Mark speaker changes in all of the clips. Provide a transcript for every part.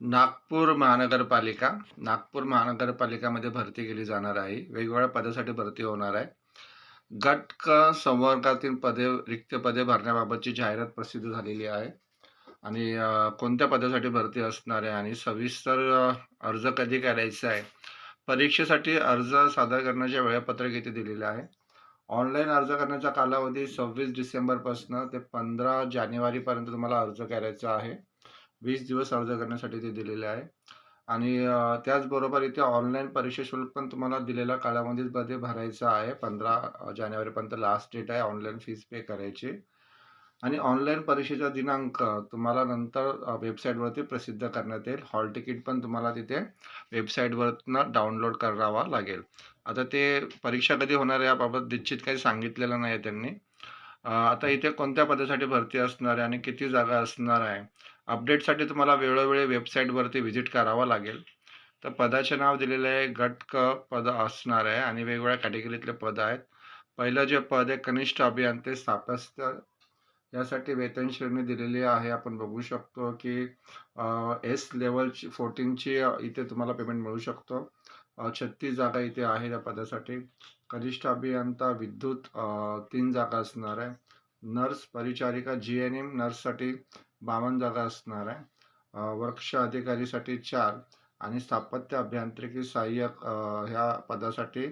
Speaker 1: नागपूर महानगरपालिका नागपूर महानगरपालिकामध्ये भरती केली जाणार आहे. वेगवेगळ्या पदासाठी भरती होणार आहे. गट क संवर्गातील पदे रिक्त पदे भरण्याबाबतची जाहिरात प्रसिद्ध झालेली आहे. आणि कोणत्या पदासाठी भरती असणार आहे? आणि सविस्तर अर्ज कधी करायचा आहे? परीक्षेसाठी अर्ज सादर करण्याचे वेळापत्रक इथे दिलेले आहे. ऑनलाईन अर्ज करण्याचा कालावधी सव्वीस डिसेंबरपासून ते पंधरा जानेवारीपर्यंत तुम्हाला अर्ज करायचा आहे. वीस दिवस अर्ज करण्यासाठी ते दिलेले आहे. आणि त्याचबरोबर इथे ऑनलाईन परीक्षा शुल्क पण तुम्हाला दिलेल्या कालावधीमध्ये भरायचं आहे. पंधरा जानेवारीपर्यंत लास्ट डेट आहे ऑनलाईन फीज पे करायची. आणि ऑनलाईन परीक्षेचा दिनांक तुम्हाला नंतर वेबसाईटवरती प्रसिद्ध करण्यात येईल. हॉल तिकीट पण तुम्हाला तिथे वेबसाईटवरनं डाउनलोड करावा लागेल. आता ते परीक्षा कधी होणार आहे याबाबत निश्चित काही सांगितलेलं नाही आहे त्यांनी आता इथे कोणत्या पदासाठी भरती असणार आहे आणि किती जागा असणार आहे? अपडेटसाठी तुम्हाला वेळोवेळी वेबसाईटवरती व्हिजिट करावं लागेल. तर पदाचे नाव दिलेले आहे गट क पद असणार आहे आणि वेगवेगळ्या कॅटेगरीतले पद आहेत. पहिलं जे पद आहे कनिष्ठ अभियंते स्थापत्य यासाठी वेतन श्रेणी दिलेली आहे. आपण बघू शकतो की एस लेवलची फोर्टीनची इथे तुम्हाला पेमेंट मिळू शकतो. छत्तीस जागा इथे आहे त्या पदासाठी. कनिष्ठ अभियंता विद्युत तीन जागा असणार आहे. नर्स परिचारिका जी एन एम नर्ससाठी बावन्न जागा असणार आहे. वृक्ष अधिकारीसाठी चार आणि स्थापत्य अभियांत्रिकी सहाय्यक ह्या पदासाठी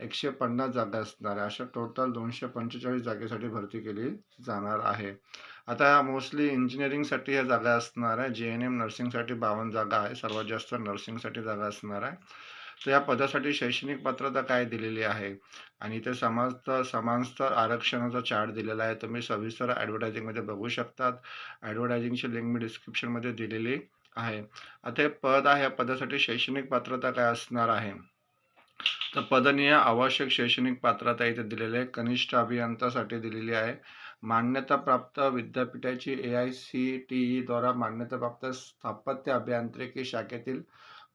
Speaker 1: एकशे पन्नास जागा असणार आहे. अशा टोटल दोनशे पंचेचाळीस जागेसाठी भरती केली जाणार आहे. आता मोस्टली इंजिनिअरिंगसाठी ह्या जागा असणार आहे. जे एन एम नर्सिंगसाठी बावन्न जागा आहे. सर्वात जास्त नर्सिंगसाठी जागा असणार आहे. तर या पदासाठी शैक्षणिक पात्रता काय दिलेली आहे? आणि इथे समाजस्तर समानस्तर आरक्षणाचा चार्ट दिलेला आहे. तुम्ही सविस्तर ॲडव्हर्टायझिंगमध्ये बघू शकतात. ॲडव्हर्टायझिंगची लिंक मी डिस्क्रिप्शनमध्ये दिलेली आहे. आता हे पद आहे या पदासाठी शैक्षणिक पात्रता काय असणार आहे? तर पदनीय आवश्यक शैक्षणिक पात्रता इथे दिलेली आहे. कनिष्ठ अभियंतासाठी दिलेली आहे. मान्यताप्राप्त विद्यापीठाची ए आय सी टी ईद्वारा मान्यताप्राप्त स्थापत्य अभियांत्रिकी शाखेतील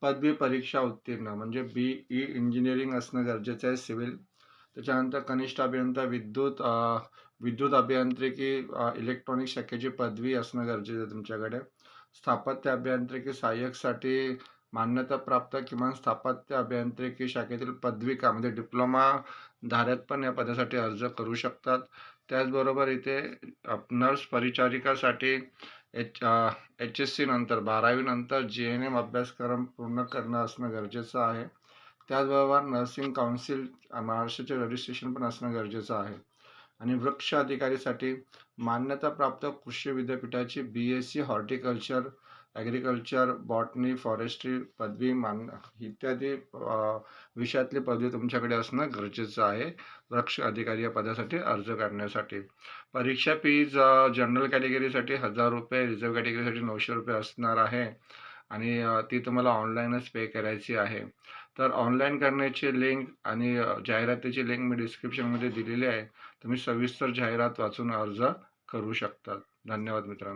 Speaker 1: पदवी परीक्षा उत्तीर्ण. म्हणजे बी ई इंजिनिअरिंग असणं गरजेचं आहे सिव्हिल त्याच्यानंतर कनिष्ठ अभियंता विद्युत विद्युत अभियांत्रिकी इलेक्ट्रॉनिक शाखेची पदवी असणं गरजेचं आहे तुमच्याकडे. स्थापत्य अभियांत्रिकी सहाय्यकसाठी मान्यताप्राप्त किमान स्थापत्य अभियांत्रिकी शाखेतील पदविका म्हणजे डिप्लोमा धारक पण या पदासाठी अर्ज करू शकतात. त्याचबरोबर इथे नर्स परिचारिकासाठी एच एच एस सी नंतर बारावीनंतर जी एन एम अभ्यासक्रम पूर्ण करणं असणं गरजेचं आहे. त्याचबरोबर नर्सिंग काउन्सिल महाराष्ट्राचे रजिस्ट्रेशन पण असणं गरजेचं आहे. आणि वृक्ष अधिकारीसाठी मान्यताप्राप्त कृषी विद्यापीठाची B S C horticulture agriculture botany forestry पदवी मान इत्यादी विषयातली पदवी तुमच्याकडे असणं गरजेचं आहे. रक्ष अधिकारी या पदासाठी अर्ज करण्यासाठी. परीक्षा फीज जनरल कॅटेगरीसाठी हजार रुपये रिझर्व कॅटेगरीसाठी नऊशे रुपये असणार आहे. आणि ती तुम्हाला ऑनलाईनच पे करायची आहे. तर ऑनलाईन करण्याची लिंक आणि जाहिरातीची लिंक मी डिस्क्रिप्शनमध्ये दिलेली आहे. तुम्ही सविस्तर जाहिरात वाचून अर्ज करू शकता. धन्यवाद मित्रांनो.